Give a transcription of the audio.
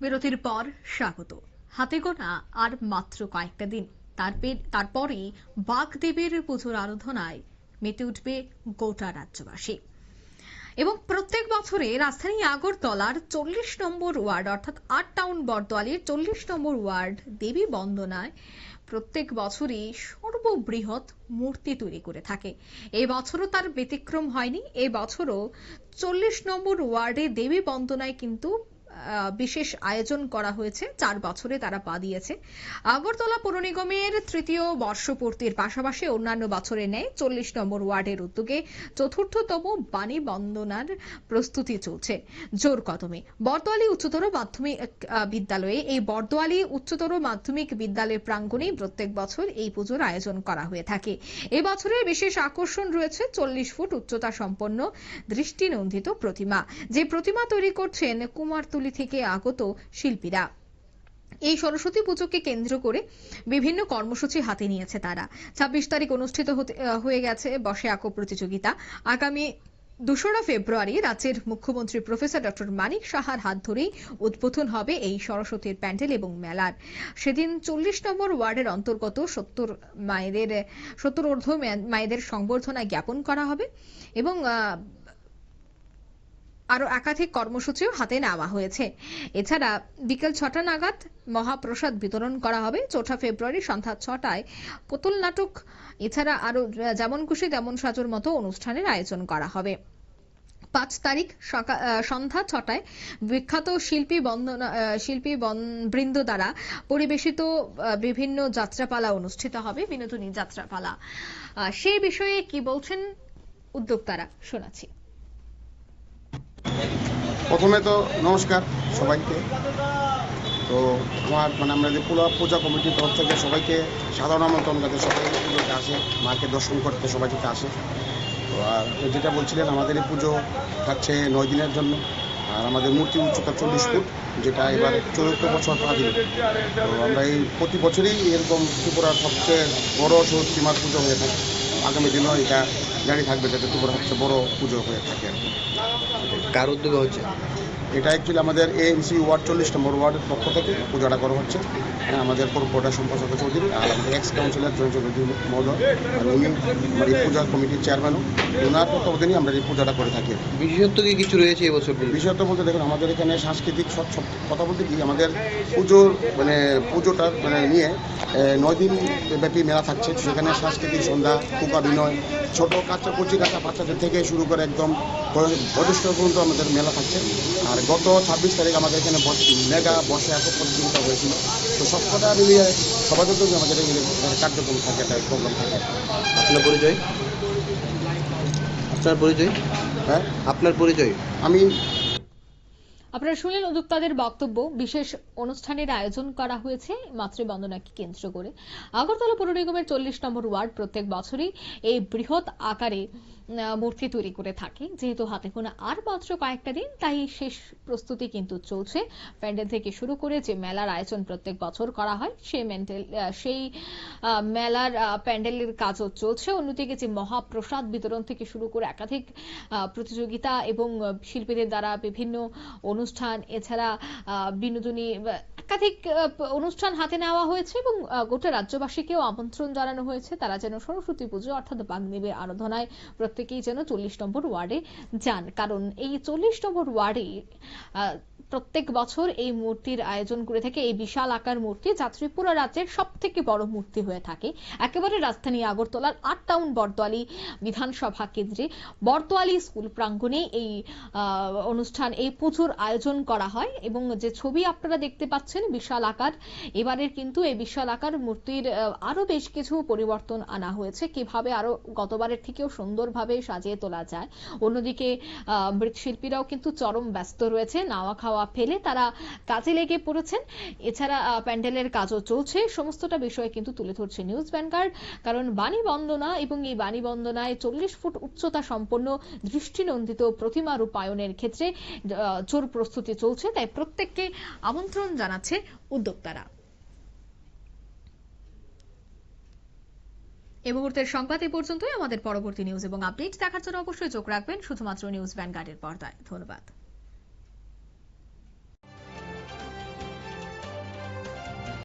বিরতির পর স্বাগত। হাতে গোনা আর মাত্র কয়েকটা দিন। তারপরে বাগদেবীর পুজোর আরাধনায় মেতে উঠবে গোটা রাজ্যবাসী। এবং প্রত্যেক বছরে রাজধানী আগরতলার চল্লিশ নম্বর ওয়ার্ড, অর্থাৎ আট টাউন বরদোয়ালির চল্লিশ নম্বর ওয়ার্ড, দেবী বন্দনায় প্রত্যেক বছরই সর্ববৃহৎ মূর্তি তৈরি করে থাকে। এই বছরও তার ব্যতিক্রম হয়নি। এই বছরও চল্লিশ নম্বর ওয়ার্ডে দেবী বন্দনায় কিন্তু বিশেষ আয়োজন করা হয়েছে। চার বছরে তারা পা দিয়েছে। আগরতলা পৌর নিগমের তৃতীয় বর্ষপূর্তির পাশাপাশি অন্যান্য বছরের ন্যায় চল্লিশ নম্বর ওয়ার্ডের উদ্যোগে চতুর্থতম বাণী বন্দনার প্রস্তুতি চলছে জোর কদমে। বর্দোয়ালি উচ্চতর মাধ্যমিক বিদ্যালয়ে এই বর্দোয়ালি উচ্চতর মাধ্যমিক বিদ্যালয় প্রাঙ্গণেই প্রত্যেক বছর এই পুজোর আয়োজন করা হয়ে থাকে। এবছরের বিশেষ আকর্ষণ রয়েছে চল্লিশ ফুট উচ্চতা সম্পন্ন দৃষ্টিনন্দিত প্রতিমা। যে প্রতিমা তৈরি করছেন কুমারতুলি থেকে আগত শিল্পীরা। এই সরস্বতী পুজোকে কেন্দ্র করে বিভিন্ন কর্মসূচি হাতে নিয়েছে তারা। ছাব্বিশ তারিখ অনুষ্ঠিত হয়ে গেছে বসে আঁকো প্রতিযোগিতা। আগামী দোসরা ফেব্রুয়ারি রাজ্যের মুখ্যমন্ত্রী প্রফেসর ডক্টর মানিক সাহার হাত ধরেই উদ্বোধন হবে এই সরস্বতীর প্যান্ডেল এবং মেলার। সেদিন চল্লিশ নম্বর ওয়ার্ডের অন্তর্গত সত্তর মায়েদের, সত্তর মে- মায়েদের সংবর্ধনা জ্ঞাপন করা হবে এবং আহ, আরও একাধিক কর্মসূচিও হাতে নেওয়া হয়েছে। এছাড়া বিকেল ছটা নাগাদ মহাপ্রসাদ বিতরণ করা হবে। চৌঠা ফেব্রুয়ারি সন্ধ্যা ছটায় পুতুল নাটক। এছাড়া আরও যেমন খুশি তেমন সাজুর মতো অনুষ্ঠানের আয়োজন করা হবে। পাঁচ তারিখ সন্ধ্যা ছটায় বিখ্যাত শিল্পী বন্দনা শিল্পী বন- বৃন্দ দ্বারা পরিবেশিত বিভিন্ন যাত্রাপালা অনুষ্ঠিত হবে বিনোদনী যাত্রাপালা। সেই বিষয়ে কি বলছেন উদ্যোক্তারা? শোনাচ্ছি। প্রথমে তো নমস্কার সবাইকে। তো আমার মানে আমরা যে পুরো পূজা কমিটির তরফ থেকে সবাইকে সাধারণ আমন্ত্রণ যাতে সবাই পুজোতে আসে, মাকে দর্শন করতে সবাই যাতে আসে। তো আর যেটা বলছিলেন, আমাদের এই পুজো থাকছে নয় দিনের জন্য, আর আমাদের মূর্তি উচ্চতা চল্লিশ ফুট, যেটা এবার চতুর্থ বছর পা দিল। তো আমরা এই প্রতি বছরই এরকম ত্রিপুরার সবচেয়ে বড় সীমার পুজো হয়ে থাকে। আগামী দিনেও এটা জারি থাকবে যাতে তোমার হচ্ছে বড় পুজো হয়ে থাকে আর কি। কার উদ্যোগে হচ্ছে? এটা অ্যাকচুয়ালি আমাদের এএমসি ওয়ার্ড চল্লিশ নম্বর ওয়ার্ডের পক্ষ থেকে পূজাটা করা হচ্ছে। হ্যাঁ, আমাদের কর্পোরেটর সম্পাদক চৌধুরী আর আমাদের এক্স কাউন্সিলর জয় চৌধুরী মহোদয় আর উনি আমার এই পূজা কমিটির চেয়ারম্যানও ওনার তত্ত্বাবধানেই আমরা এই পূজাটা করে থাকি। বিশেষত্ব কি কিছু রয়েছে এবছর বিশেষত্ব বলতে দেখুন আমাদের এখানে সাংস্কৃতিক সব কথা বলতে কি আমাদের পুজোর মানে পুজোটা মানে নিয়ে নয় দিন ব্যাপী মেলা থাকছে। সেখানে সাংস্কৃতিক সন্ধ্যা কুকা বিনয় ছোটো কাচ্চা কচি কাঁচা বাচ্চাদের থেকে শুরু করে একদম বয়- পর্যন্ত আমাদের মেলা থাকছে। আর গত ছাব্বিশ তারিখ আমাদের এখানে বস- মেগা বসে একক প্রতিযোগিতা হয়েছিল। তো সবকটা মিলিয়ে সবার জন্য আমাদের কার্যক্রম থাকে একটা প্রোগ্রাম থাকে। আপনার পরিচয়? আপনার পরিচয়? হ্যাঁ? আপনার পরিচয়? আমি আপনারা শুনলেন উদ্যোক্তাদের বক্তব্য। বিশেষ অনুষ্ঠানের আয়োজন করা হয়েছে মাতৃবন্দনাকে কেন্দ্র করে। আগরতলা পৌর নিগমের চল্লিশ নম্বর ওয়ার্ড প্রত্যেক বছরই এই বৃহৎ আকারে মূর্তি তৈরি করে থাকে যেহেতু হাতে গোনা আর মাত্র কয়েকটা দিন, তাই শেষ প্রস্তুতি কিন্তু চলছে। প্যান্ডেল থেকে শুরু করে যে মেলার আয়োজন প্রত্যেক বছর করা হয় সেই মেন্টেল সেই মেলার প্যান্ডেলের কাজও চলছে। অন্যদিকে যে মহাপ্রসাদ বিতরণ থেকে শুরু করে একাধিক প্রতিযোগিতা এবং শিল্পীদের দ্বারা বিভিন্ন অনুষ্ঠান, এছাড়া বিনোদনী একাধিক অনুষ্ঠান হাতে নেওয়া হয়েছে এবং গোটা রাজ্যবাসীকেও আমন্ত্রণ জানানো হয়েছে। তারা যেন সরস্বতী পুজো অর্থাৎ বাগদেবীর আরাধনায় প্রত্যেকেই যেন চল্লিশ নম্বর ওয়ার্ডে যান। কারণ এই চল্লিশ নম্বর ওয়ার্ডে প্রত্যেক বছর এই মূর্তির আয়োজন করে থাকে। এই বিশাল আকার মূর্তি যা ত্রিপুরা রাজ্যের সব থেকে বড় মূর্তি হয়ে থাকে। একেবারে রাজধানী আগরতলার আট টাউন বরদোয়ালি বিধানসভা কেন্দ্রে। বরদোয়ালি স্কুল প্রাঙ্গণে এই অনুষ্ঠান, এই পুজোর আয়োজন করা হয় এবং যে ছবি আপনারা দেখতে পাচ্ছেন, বিশাল আকার, এবারের কিন্তু এই বিশাল আকার মূর্তির আরও বেশ কিছু পরিবর্তন আনা হয়েছে। কীভাবে আরও গতবারের থেকেও সুন্দরভাবে সাজিয়ে তোলা যায়। অন্যদিকে মৃৎশিল্পীরাও কিন্তু চরম ব্যস্ত রয়েছে। নাওয়া খাওয়া ফেলে তারা কাজে লেগে পড়েছেন। এছাড়া প্যান্ডেলের কাজও চলছে। সমস্তটা বিষয় কিন্তু তুলে ধরছে নিউজ ভ্যানগার্ড। কারণ বাণী বন্দনা এবং এই বাণী বন্দনায় চল্লিশ ফুট উচ্চতা সম্পন্ন দৃষ্টিনন্দিত প্রতিমা রূপায়নের ক্ষেত্রে জোর প্রস্তুতি চলছে। তাই প্রত্যেককে আমন্ত্রণ জানাচ্ছে উদ্যোক্তারা। এ মুহূর্তের সংবাদ এ পর্যন্তই। আমাদের পরবর্তী নিউজ এবং আপডেট দেখার জন্য অবশ্যই চোখ রাখবেন। শুধুমাত্র নিউজ ভ্যানগার্ডের পর্দায়। ধন্যবাদ।